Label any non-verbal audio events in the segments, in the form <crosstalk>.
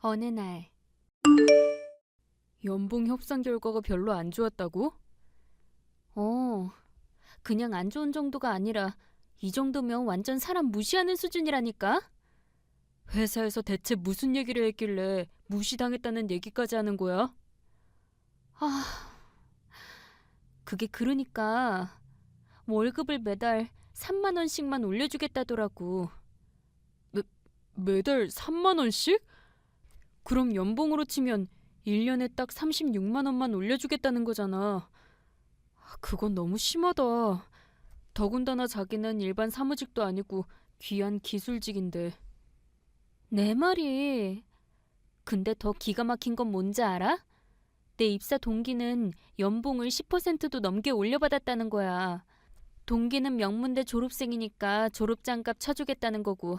어느 날 연봉 협상 결과가 별로 안 좋았다고? 어, 그냥 안 좋은 정도가 아니라 이 정도면 완전 사람 무시하는 수준이라니까? 회사에서 대체 무슨 얘기를 했길래 무시당했다는 얘기까지 하는 거야? 아, 그게 그러니까 월급을 매달 3만 원씩만 올려주겠다더라고. 매달 3만 원씩? 그럼 연봉으로 치면 1년에 딱 36만 원만 올려주겠다는 거잖아. 그건 너무 심하다. 더군다나 자기는 일반 사무직도 아니고 귀한 기술직인데. 내 말이. 근데 더 기가 막힌 건 뭔지 알아? 내 입사 동기는 연봉을 10%도 넘게 올려받았다는 거야. 동기는 명문대 졸업생이니까 졸업장값 쳐주겠다는 거고,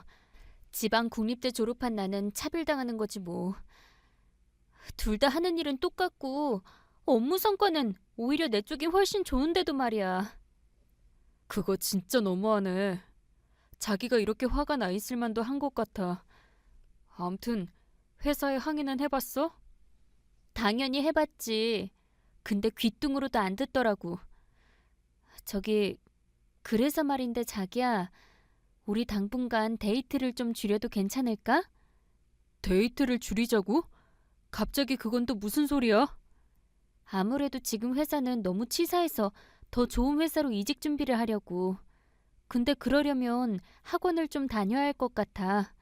지방 국립대 졸업한 나는 차별당하는 거지 뭐. 둘 다 하는 일은 똑같고, 업무 성과는 오히려 내 쪽이 훨씬 좋은데도 말이야. 그거 진짜 너무하네. 자기가 이렇게 화가 나 있을 만도 한 것 같아. 암튼 회사에 항의는 해봤어? 당연히 해봤지. 근데 귀뚱으로도 안 듣더라고. 저기, 그래서 말인데 자기야, 우리 당분간 데이트를 좀 줄여도 괜찮을까? 데이트를 줄이자고? 갑자기 그건 또 무슨 소리야? 아무래도 지금 회사는 너무 치사해서 더 좋은 회사로 이직 준비를 하려고. 근데 그러려면 학원을 좀 다녀야 할 것 같아.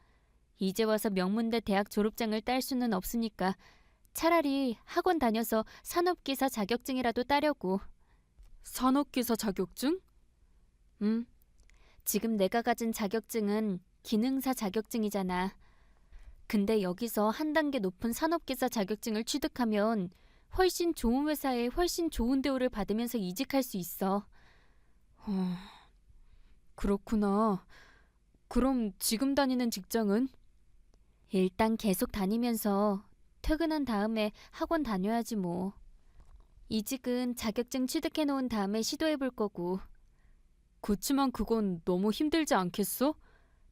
이제 와서 명문대 대학 졸업장을 딸 수는 없으니까 차라리 학원 다녀서 산업기사 자격증이라도 따려고. 산업기사 자격증? 음. 지금 내가 가진 자격증은 기능사 자격증이잖아. 근데 여기서 한 단계 높은 산업기사 자격증을 취득하면 훨씬 좋은 회사에 훨씬 좋은 대우를 받으면서 이직할 수 있어. 어, 그렇구나. 그럼 지금 다니는 직장은? 일단 계속 다니면서 퇴근한 다음에 학원 다녀야지 뭐. 이직은 자격증 취득해 놓은 다음에 시도해 볼 거고. 그치만 그건 너무 힘들지 않겠어?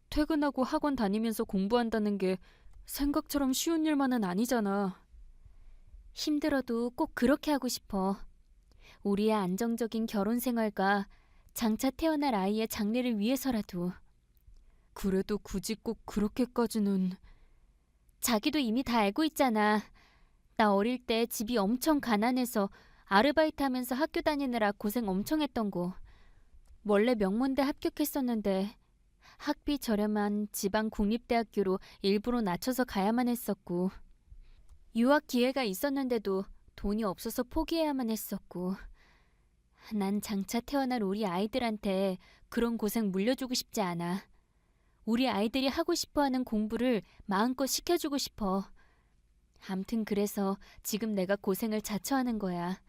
퇴근하고 학원 다니면서 공부한다는 게 생각처럼 쉬운 일만은 아니잖아. 힘들어도 꼭 그렇게 하고 싶어. 우리의 안정적인 결혼 생활과 장차 태어날 아이의 장래를 위해서라도. 그래도 굳이 꼭 그렇게까지는... 자기도 이미 다 알고 있잖아. 나 어릴 때 집이 엄청 가난해서 아르바이트 하면서 학교 다니느라 고생 엄청 했던 거. 원래 명문대 합격했었는데 학비 저렴한 지방 국립대학교로 일부러 낮춰서 가야만 했었고 유학 기회가 있었는데도 돈이 없어서 포기해야만 했었고 난 장차 태어날 우리 아이들한테 그런 고생 물려주고 싶지 않아. 우리 아이들이 하고 싶어 하는 공부를 마음껏 시켜주고 싶어. 암튼 그래서 지금 내가 고생을 자처하는 거야.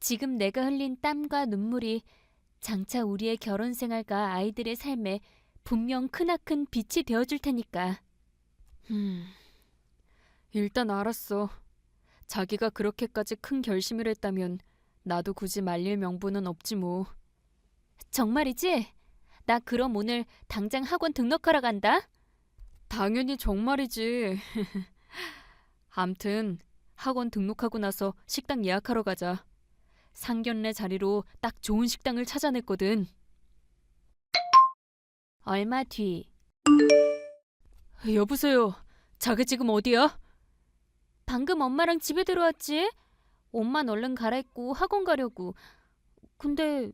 지금 내가 흘린 땀과 눈물이 장차 우리의 결혼 생활과 아이들의 삶에 분명 크나큰 빛이 되어줄 테니까. 음... 일단 알았어. 자기가 그렇게까지 큰 결심을 했다면 나도 굳이 말릴 명분은 없지 뭐. 정말이지? 나 그럼 오늘 당장 학원 등록하러 간다. 당연히 정말이지. <laughs> 암튼 학원 등록하고 나서 식당 예약하러 가자. 상견례 자리로 딱 좋은 식당을 찾아냈거든. 얼마 뒤 여보세요. 자기 지금 어디야? 방금 엄마랑 집에 들어왔지? 옷만 얼른 갈아입고 학원 가려고. 근데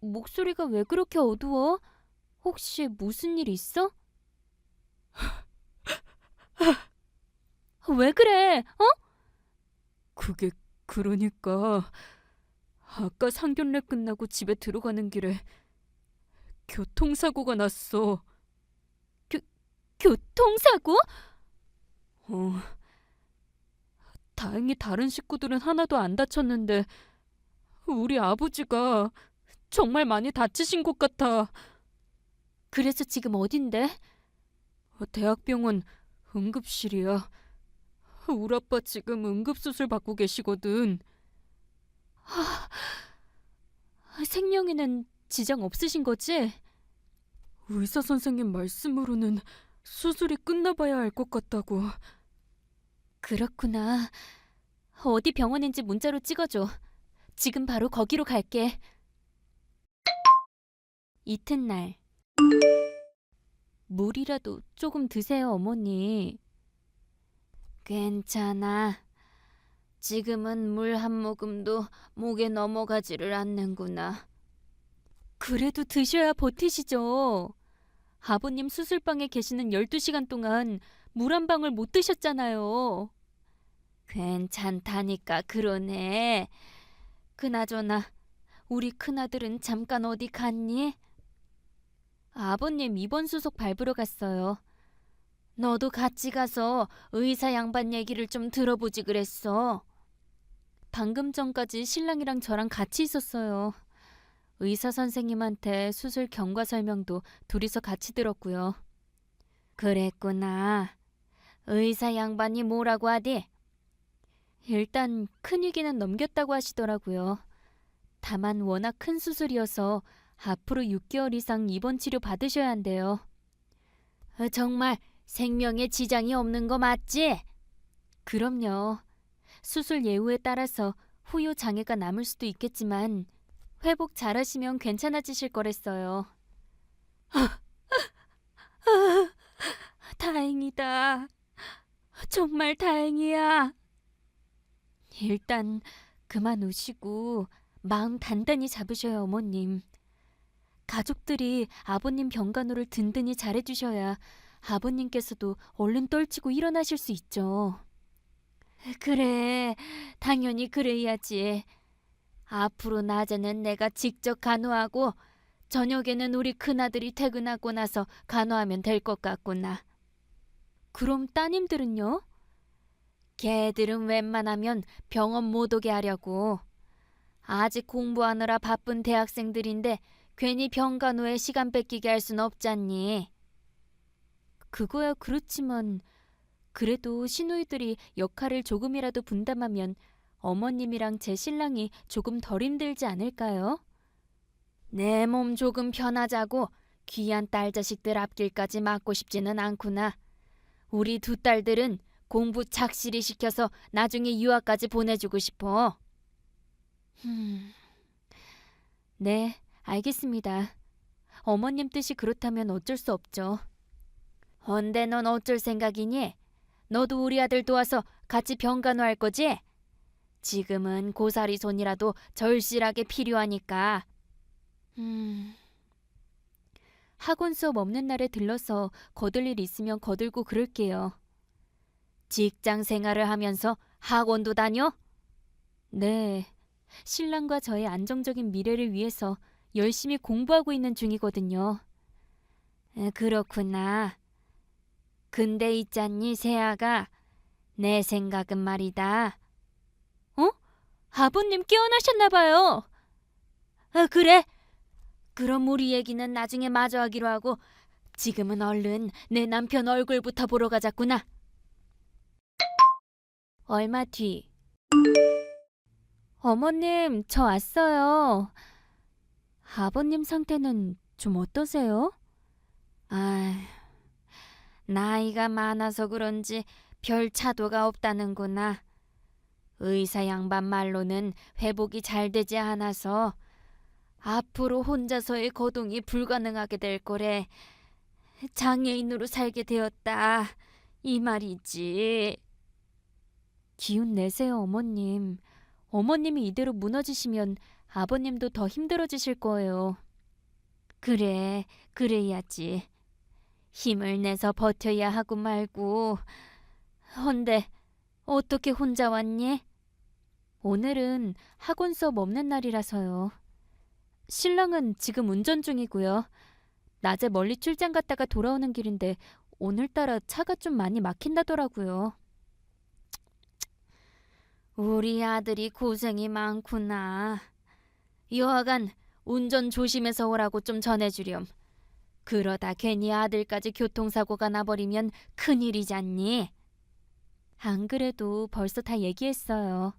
목소리가 왜 그렇게 어두워? 혹시 무슨 일 있어? <laughs> 왜 그래? 어? 그게 그러니까 아까 상견례 끝나고 집에 들어가는 길에 교통사고가 났어. 교통사고? 어. 다행히 다른 식구들은 하나도 안 다쳤는데 우리 아버지가 정말 많이 다치신 것 같아. 그래서 지금 어딘데? 어, 대학병원 응급실이야. 우리 아빠 지금 응급수술 받고 계시거든. 생명에는 지장 없으신 거지? 의사 선생님 말씀으로는 수술이 끝나봐야 알 것 같다고. 그렇구나. 어디 병원인지 문자로 찍어줘. 지금 바로 거기로 갈게. 이튿날. 물이라도 조금 드세요, 어머니. 괜찮아. 지금은 물 한 모금도 목에 넘어가지를 않는구나. 그래도 드셔야 버티시죠. 아버님 수술방에 계시는 12시간 동안 물 한 방울 못 드셨잖아요. 괜찮다니까 그러네. 그나저나 우리 큰아들은 잠깐 어디 갔니? 아버님 입원 수속 밟으러 갔어요. 너도 같이 가서 의사 양반 얘기를 좀 들어보지 그랬어. 방금 전까지 신랑이랑 저랑 같이 있었어요. 의사 선생님한테 수술 경과 설명도 둘이서 같이 들었고요. 그랬구나. 의사 양반이 뭐라고 하디? 일단 큰 위기는 넘겼다고 하시더라고요. 다만 워낙 큰 수술이어서 앞으로 6개월 이상 입원 치료 받으셔야 한대요. 어, 정말 생명에 지장이 없는 거 맞지? 그럼요. 수술 예후에 따라서 후유 장애가 남을 수도 있겠지만 회복 잘하시면 괜찮아지실 거랬어요. <laughs> 다행이다. 정말 다행이야. 일단 그만 우시고 마음 단단히 잡으셔요, 어머님. 가족들이 아버님 병간호를 든든히 잘해주셔야 아버님께서도 얼른 떨치고 일어나실 수 있죠. 그래, 당연히 그래야지. 앞으로 낮에는 내가 직접 간호하고 저녁에는 우리 큰아들이 퇴근하고 나서 간호하면 될 것 같구나. 그럼 따님들은요? 걔들은 웬만하면 병원 못 오게 하려고. 아직 공부하느라 바쁜 대학생들인데 괜히 병간호에 시간 뺏기게 할 순 없잖니. 그거야 그렇지만 그래도 시누이들이 역할을 조금이라도 분담하면 어머님이랑 제 신랑이 조금 덜 힘들지 않을까요? 내 몸 조금 편하자고 귀한 딸 자식들 앞길까지 맡고 싶지는 않구나. 우리 두 딸들은 공부 착실히 시켜서 나중에 유학까지 보내주고 싶어. 음, 네, 알겠습니다. 어머님 뜻이 그렇다면 어쩔 수 없죠. 헌데 넌 어쩔 생각이니? 너도 우리 아들 도와서 같이 병간호 할 거지? 지금은 고사리 손이라도 절실하게 필요하니까. 음. 학원 수업 없는 날에 들러서 거들 일 있으면 거들고 그럴게요. 직장 생활을 하면서 학원도 다녀? 네. 신랑과 저의 안정적인 미래를 위해서 열심히 공부하고 있는 중이거든요. 에, 그렇구나. 근데 있잖니, 세아가. 내 생각은 말이다. 어? 아버님 깨어나셨나 봐요. 아, 그래? 그럼 우리 얘기는 나중에 마저 하기로 하고 지금은 얼른 내 남편 얼굴부터 보러 가자꾸나. 얼마 뒤. 어머님, 저 왔어요. 아버님 상태는 좀 어떠세요? 아, 나이가 많아서 그런지 별 차도가 없다는구나. 의사 양반 말로는 회복이 잘 되지 않아서 앞으로 혼자서의 거동이 불가능하게 될 거래. 장애인으로 살게 되었다. 이 말이지. 기운 내세요, 어머님. 어머님이 이대로 무너지시면 아버님도 더 힘들어지실 거예요. 그래, 그래야지. 힘을 내서 버텨야 하고 말고. 헌데, 어떻게 혼자 왔니? 오늘은 학원 수업 없는 날이라서요. 신랑은 지금 운전 중이고요. 낮에 멀리 출장 갔다가 돌아오는 길인데 오늘따라 차가 좀 많이 막힌다더라고요. 우리 아들이 고생이 많구나. 여하간 운전 조심해서 오라고 좀 전해주렴. 그러다 괜히 아들까지 교통사고가 나버리면 큰일이잖니. 안 그래도 벌써 다 얘기했어요.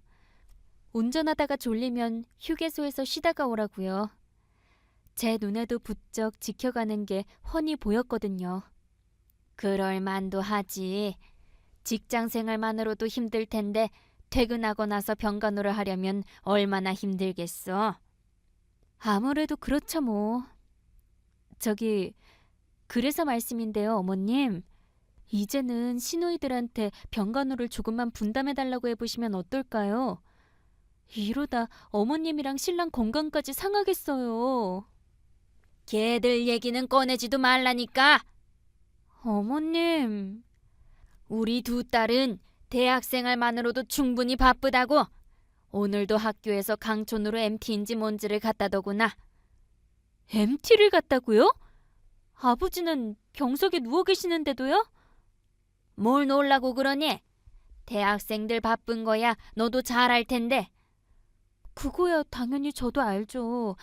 운전하다가 졸리면 휴게소에서 쉬다가 오라고요. 제 눈에도 부쩍 지켜가는 게 훤히 보였거든요. 그럴 만도 하지. 직장 생활만으로도 힘들 텐데 퇴근하고 나서 병간호를 하려면 얼마나 힘들겠어. 아무래도 그렇죠 뭐. 저기 그래서 말씀인데요, 어머님. 이제는 시누이들한테 병간호를 조금만 분담해 달라고 해보시면 어떨까요? 이러다 어머님이랑 신랑 건강까지 상하겠어요. 걔들 얘기는 꺼내지도 말라니까. 어머님. 우리 두 딸은 대학생활만으로도 충분히 바쁘다고. 오늘도 학교에서 강촌으로 MT인지 뭔지를 갖다더구나. MT를 갖다고요? 아버지는 병석에 누워 계시는데도요? 뭘 놀라고 그러니? 대학생들 바쁜 거야 너도 잘 알 텐데. 그거야 당연히 저도 알죠.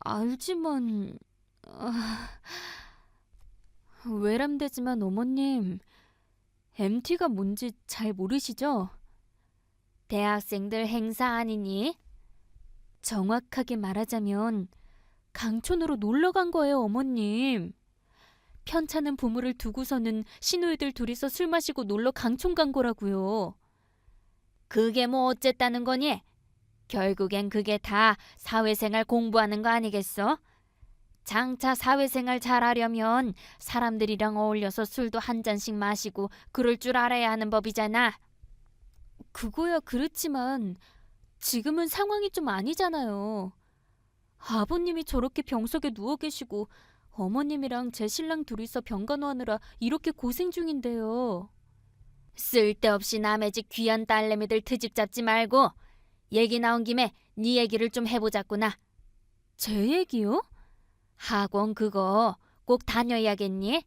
알지만... 아... 외람되지만 어머님, MT가 뭔지 잘 모르시죠? 대학생들 행사 아니니? 정확하게 말하자면 강촌으로 놀러 간 거예요, 어머님. 편찮은 부모를 두고서는 시누이들 둘이서 술 마시고 놀러 강촌 간 거라고요. 그게 뭐 어쨌다는 거니? 결국엔 그게 다 사회생활 공부하는 거 아니겠어? 장차 사회생활 잘하려면 사람들이랑 어울려서 술도 한 잔씩 마시고 그럴 줄 알아야 하는 법이잖아. 그거야 그렇지만 지금은 상황이 좀 아니잖아요. 아버님이 저렇게 병석에 누워 계시고 어머님이랑 제 신랑 둘이서 병간호하느라 이렇게 고생 중인데요. 쓸데없이 남의 집 귀한 딸내미들 트집 잡지 말고 얘기 나온 김에 네 얘기를 좀 해보자꾸나. 제 얘기요? 학원 그거 꼭 다녀야겠니?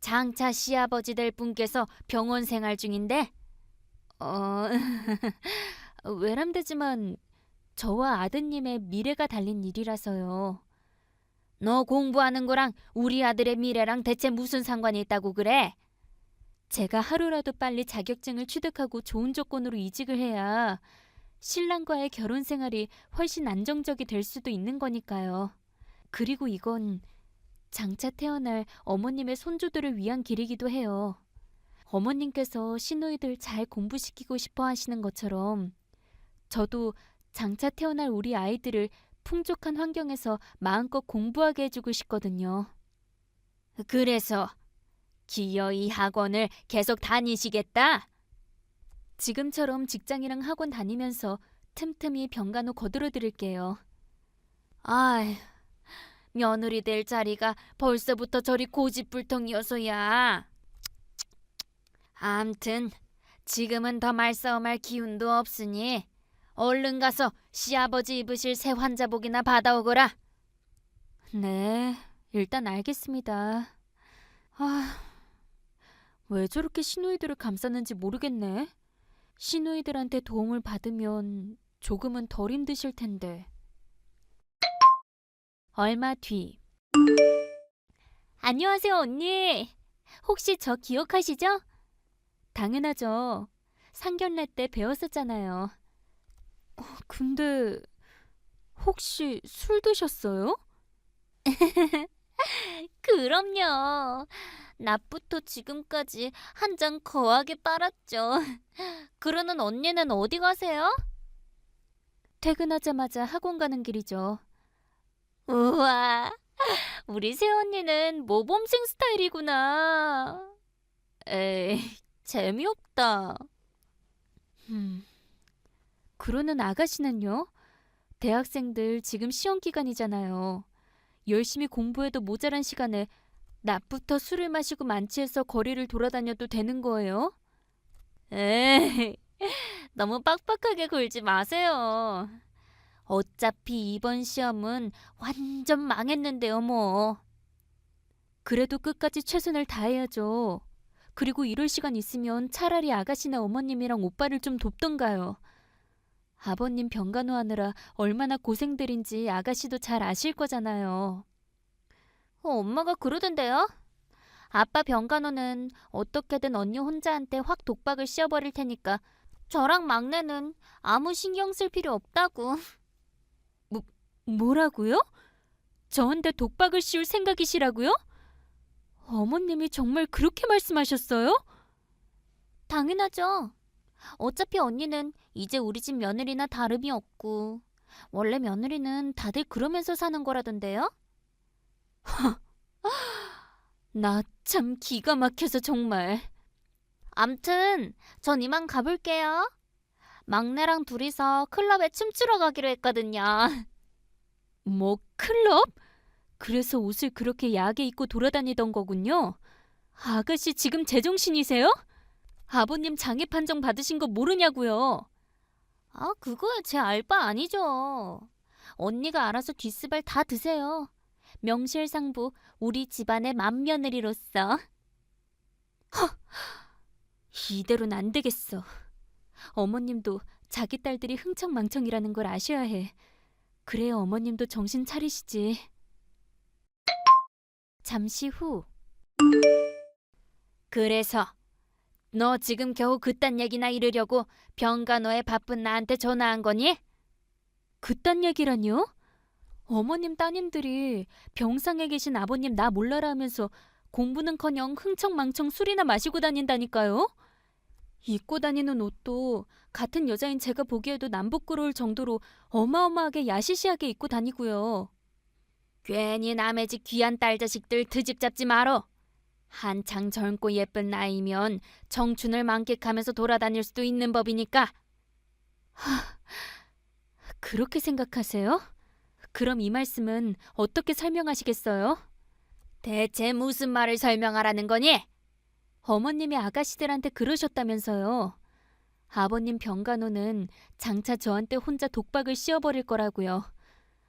장차 시아버지들 분께서 병원 생활 중인데 어 <laughs> 외람되지만 저와 아드님의 미래가 달린 일이라서요. 너 공부하는 거랑 우리 아들의 미래랑 대체 무슨 상관이 있다고 그래? 제가 하루라도 빨리 자격증을 취득하고 좋은 조건으로 이직을 해야 신랑과의 결혼 생활이 훨씬 안정적이 될 수도 있는 거니까요. 그리고 이건 장차 태어날 어머님의 손주들을 위한 길이기도 해요. 어머님께서 시누이들 잘 공부시키고 싶어 하시는 것처럼 저도 장차 태어날 우리 아이들을 풍족한 환경에서 마음껏 공부하게 해주고 싶거든요. 그래서 기어이 학원을 계속 다니시겠다? 지금처럼 직장이랑 학원 다니면서 틈틈이 병간호 거들어 드릴게요. 아휴, 며느리 될 자리가 벌써부터 저리 고집불통이어서야. 암튼 지금은 더 말싸움할 기운도 없으니 얼른 가서 시아버지 입으실 새 환자복이나 받아오거라. 네, 일단 알겠습니다. 아, 왜 저렇게 시누이들을 감쌌는지 모르겠네. 시누이들한테 도움을 받으면 조금은 덜 힘드실 텐데. 얼마 뒤. 안녕하세요, 언니. 혹시 저 기억하시죠? 당연하죠. 상견례 때 배웠었잖아요. 어, 근데 혹시 술 드셨어요? <laughs> 그럼요. 낮부터 지금까지 한 잔 거하게 빨았죠. <laughs> 그러는 언니는 어디 가세요? 퇴근하자마자 학원 가는 길이죠. 우와, 우리 새언니는 모범생 스타일이구나. 에이, 재미없다. 음, 그러는 아가씨는요? 대학생들 지금 시험 기간이잖아요. 열심히 공부해도 모자란 시간에 낮부터 술을 마시고 만취해서 거리를 돌아다녀도 되는 거예요? 에이, 너무 빡빡하게 굴지 마세요. 어차피 이번 시험은 완전 망했는데요, 뭐. 그래도 끝까지 최선을 다해야죠. 그리고 이럴 시간 있으면 차라리 아가씨나 어머님이랑 오빠를 좀 돕던가요. 아버님 병간호하느라 얼마나 고생들인지 아가씨도 잘 아실 거잖아요. 어, 엄마가 그러던데요? 아빠 병간호는 어떻게든 언니 혼자한테 확 독박을 씌워버릴 테니까 저랑 막내는 아무 신경 쓸 필요 없다고. 뭐, 뭐라고요? 저한테 독박을 씌울 생각이시라고요? 어머님이 정말 그렇게 말씀하셨어요? 당연하죠. 어차피 언니는 이제 우리 집 며느리나 다름이 없고 원래 며느리는 다들 그러면서 사는 거라던데요? <laughs> 나 참 기가 막혀서 정말. 암튼 전 이만 가볼게요. 막내랑 둘이서 클럽에 춤추러 가기로 했거든요. <laughs> 뭐 클럽? 그래서 옷을 그렇게 야하게 입고 돌아다니던 거군요. 아가씨 지금 제정신이세요? 아버님 장애 판정 받으신 거 모르냐고요. 아, 그거 제 알바 아니죠. 언니가 알아서 뒷스발 다 드세요. 명실상부 우리 집안의 맏며느리로서. 이대로는 안 되겠어. 어머님도 자기 딸들이 흥청망청이라는 걸 아셔야 해. 그래야 어머님도 정신 차리시지. 잠시 후. 그래서 너 지금 겨우 그딴 얘기나 이르려고 병간호에 바쁜 나한테 전화한 거니? 그딴 얘기라뇨? 어머님 따님들이 병상에 계신 아버님 나 몰라라 하면서 공부는커녕 흥청망청 술이나 마시고 다닌다니까요. 입고 다니는 옷도 같은 여자인 제가 보기에도 남부끄러울 정도로 어마어마하게 야시시하게 입고 다니고요. 괜히 남의 집 귀한 딸 자식들 트집 잡지 마라. 한창 젊고 예쁜 나이면 청춘을 만끽하면서 돌아다닐 수도 있는 법이니까. 그렇게 생각하세요? 그럼 이 말씀은 어떻게 설명하시겠어요? 대체 무슨 말을 설명하라는 거니? 어머님이 아가씨들한테 그러셨다면서요. 아버님 병간호는 장차 저한테 혼자 독박을 씌워버릴 거라고요.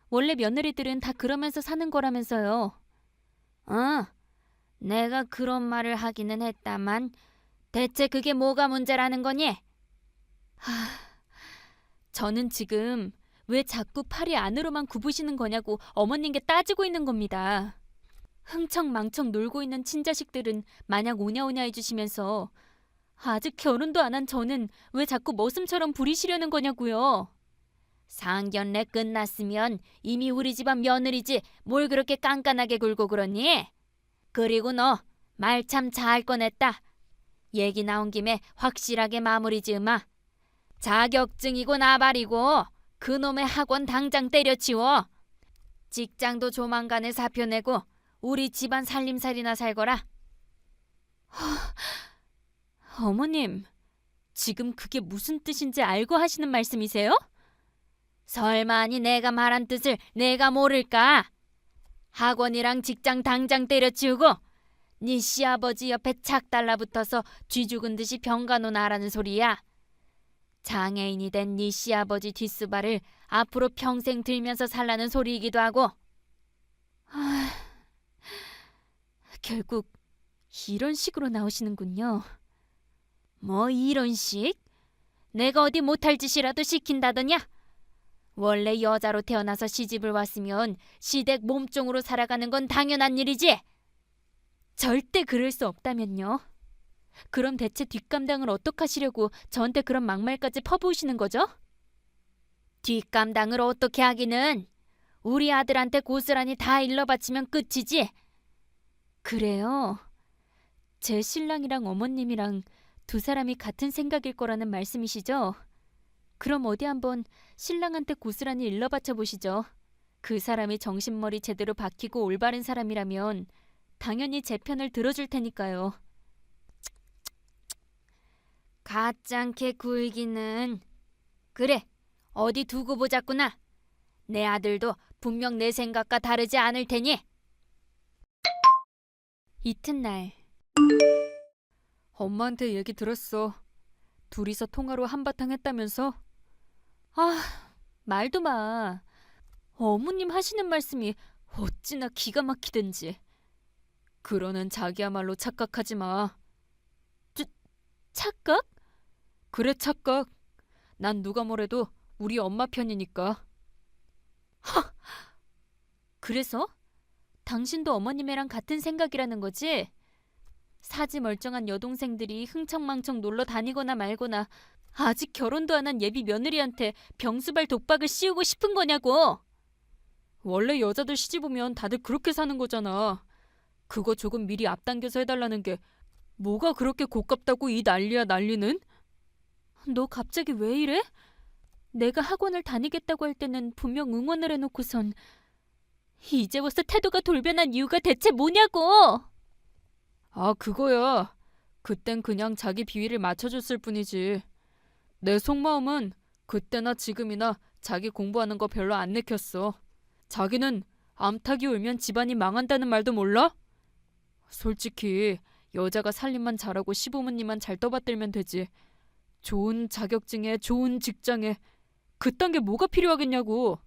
원래 며느리들은 다 그러면서 사는 거라면서요. 어, 내가 그런 말을 하기는 했다만 대체 그게 뭐가 문제라는 거니? 저는 지금 왜 자꾸 팔이 안으로만 굽으시는 거냐고 어머님께 따지고 있는 겁니다. 흥청망청 놀고 있는 친자식들은 마냥 오냐오냐 해주시면서 아직 결혼도 안 한 저는 왜 자꾸 머슴처럼 부리시려는 거냐고요. 상견례 끝났으면 이미 우리 집안 며느리지 뭘 그렇게 깐깐하게 굴고 그러니? 그리고 너 말 참 잘 꺼냈다. 얘기 나온 김에 확실하게 마무리 지으마. 자격증이고 나발이고 그놈의 학원 당장 때려치워. 직장도 조만간에 사표 내고 우리 집안 살림살이나 살거라. 어머님, 지금 그게 무슨 뜻인지 알고 하시는 말씀이세요? 설마니 내가 말한 뜻을 내가 모를까? 학원이랑 직장 당장 때려치우고 네 시아버지 옆에 착 달라붙어서 쥐 죽은 듯이 병간호 나라는 소리야. 장애인이 된 네 시아버지 뒷수발을 앞으로 평생 들면서 살라는 소리이기도 하고 결국 이런 식으로 나오시는군요. 뭐 이런 식? 내가 어디 못할 짓이라도 시킨다더냐? 원래 여자로 태어나서 시집을 왔으면 시댁 몸종으로 살아가는 건 당연한 일이지. 절대 그럴 수 없다면요. 그럼 대체 뒷감당을 어떡하시려고 저한테 그런 막말까지 퍼부으시는 거죠? 뒷감당을 어떻게 하기는 우리 아들한테 고스란히 다 일러 바치면 끝이지. 그래요. 제 신랑이랑 어머님이랑 두 사람이 같은 생각일 거라는 말씀이시죠? 그럼 어디 한번 신랑한테 고스란히 일러바쳐 보시죠. 그 사람이 정신머리 제대로 박히고 올바른 사람이라면 당연히 제 편을 들어줄 테니까요. 가짱게 굴기는 그래 어디 두고 보자꾸나. 내 아들도 분명 내 생각과 다르지 않을 테니. 이튿날 엄마한테 얘기 들었어. 둘이서 통화로 한바탕 했다면서? 아, 말도 마. 어머님 하시는 말씀이 어찌나 기가 막히든지. 그러는 자기야말로 착각하지 마. 쭈, 착각? 그래 착각. 난 누가 뭐래도 우리 엄마 편이니까. 하! 그래서? 당신도 어머님이랑 같은 생각이라는 거지? 사지 멀쩡한 여동생들이 흥청망청 놀러 다니거나 말거나 아직 결혼도 안 한 예비 며느리한테 병수발 독박을 씌우고 싶은 거냐고. 원래 여자들 시집 오면 다들 그렇게 사는 거잖아. 그거 조금 미리 앞당겨서 해달라는 게 뭐가 그렇게 고깝다고 이 난리야 난리는? 너 갑자기 왜 이래? 내가 학원을 다니겠다고 할 때는 분명 응원을 해놓고선 이제 와서 태도가 돌변한 이유가 대체 뭐냐고! 아 그거야. 그땐 그냥 자기 비위를 맞춰줬을 뿐이지. 내 속마음은 그때나 지금이나 자기 공부하는 거 별로 안 내켰어. 자기는 암탉이 울면 집안이 망한다는 말도 몰라? 솔직히 여자가 살림만 잘하고 시부모님만 잘 떠받들면 되지. 좋은 자격증에 좋은 직장에 그딴 게 뭐가 필요하겠냐고.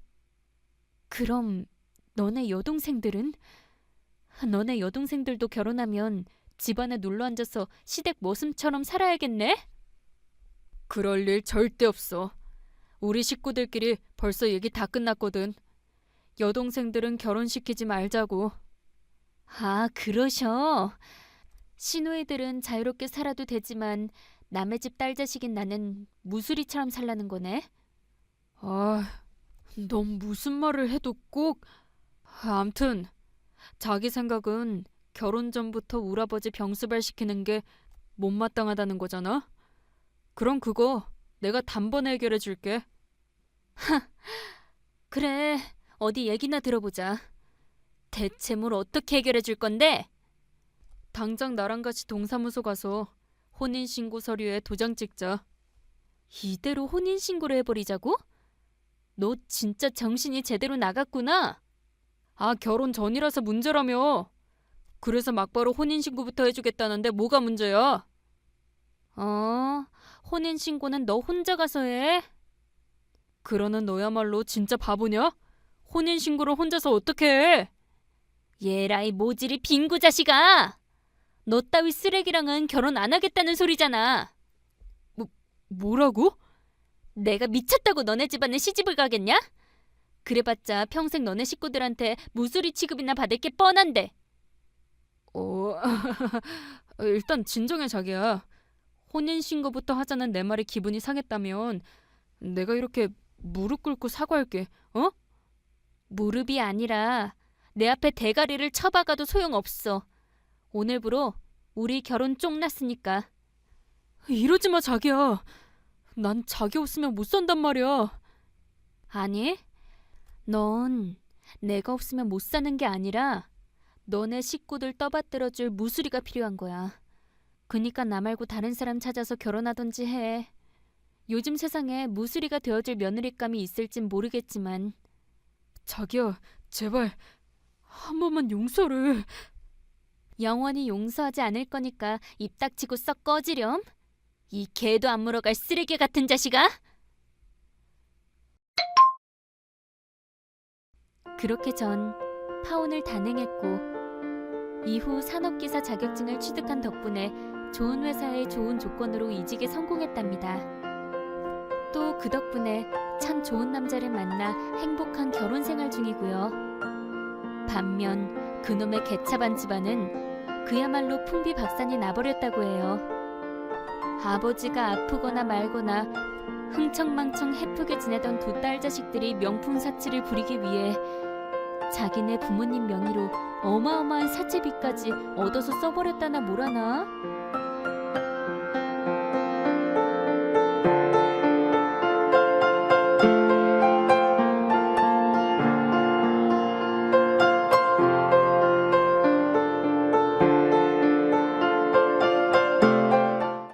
그럼 너네 여동생들은? 너네 여동생들도 결혼하면 집안에 눌러 앉아서 시댁 머슴처럼 살아야겠네? 그럴 일 절대 없어. 우리 식구들끼리 벌써 얘기 다 끝났거든. 여동생들은 결혼시키지 말자고. 아, 그러셔. 신우이들은 자유롭게 살아도 되지만 남의 집 딸 자식인 나는 무수리처럼 살라는 거네. 아, 넌 무슨 말을 해도 꼭... 암튼 자기 생각은 결혼 전부터 우라버지 병수발 시키는 게 못마땅하다는 거잖아. 그럼 그거 내가 단번에 해결해 줄게. <laughs> 그래, 어디 얘기나 들어보자. 대체 뭘 어떻게 해결해 줄 건데? 당장 나랑 같이 동사무소 가서 혼인신고 서류에 도장 찍자. 이대로 혼인신고를 해버리자고? 너 진짜 정신이 제대로 나갔구나. 아, 결혼 전이라서 문제라며. 그래서 막바로 혼인신고부터 해주겠다는데 뭐가 문제야? 어, 혼인신고는 너 혼자 가서 해? 그러는 너야말로 진짜 바보냐? 혼인신고를 혼자서 어떻게 해? 얘라이 모질이 빙구 자식아! 너 따위 쓰레기랑은 결혼 안 하겠다는 소리잖아. 뭐라고? 내가 미쳤다고 너네 집안에 시집을 가겠냐? 그래봤자 평생 너네 식구들한테 무수리 취급이나 받을 게 뻔한데. 어, <laughs> 일단 진정해 자기야. 혼인 신고부터 하자는 내 말에 기분이 상했다면 내가 이렇게 무릎 꿇고 사과할게. 어? 무릎이 아니라 내 앞에 대가리를 쳐박아도 소용없어. 오늘부로 우리 결혼 쪽났으니까. 이러지 마 자기야. 난 자기 없으면 못 산단 말이야. 아니, 넌 내가 없으면 못 사는 게 아니라 너네 식구들 떠받들어 줄 무수리가 필요한 거야. 그니까 나 말고 다른 사람 찾아서 결혼하던지 해. 요즘 세상에 무수리가 되어줄 며느리감이 있을진 모르겠지만 자기야, 제발 한 번만 용서를. 영원히 용서하지 않을 거니까 입 닥치고 썩 꺼지렴. 이 개도 안 물어갈 쓰레기 같은 자식아. 그렇게 전 파혼을 단행했고 이후 산업기사 자격증을 취득한 덕분에 좋은 회사의 좋은 조건으로 이직에 성공했답니다. 또 그 덕분에 참 좋은 남자를 만나 행복한 결혼 생활 중이고요. 반면 그놈의 개차반 집안은 그야말로 풍비 박산이 나버렸다고 해요. 아버지가 아프거나 말거나 흥청망청 해프게 지내던 두 딸 자식들이 명품 사치를 부리기 위해 자기네 부모님 명의로 어마어마한 사채비까지 얻어서 써버렸다나 뭐라나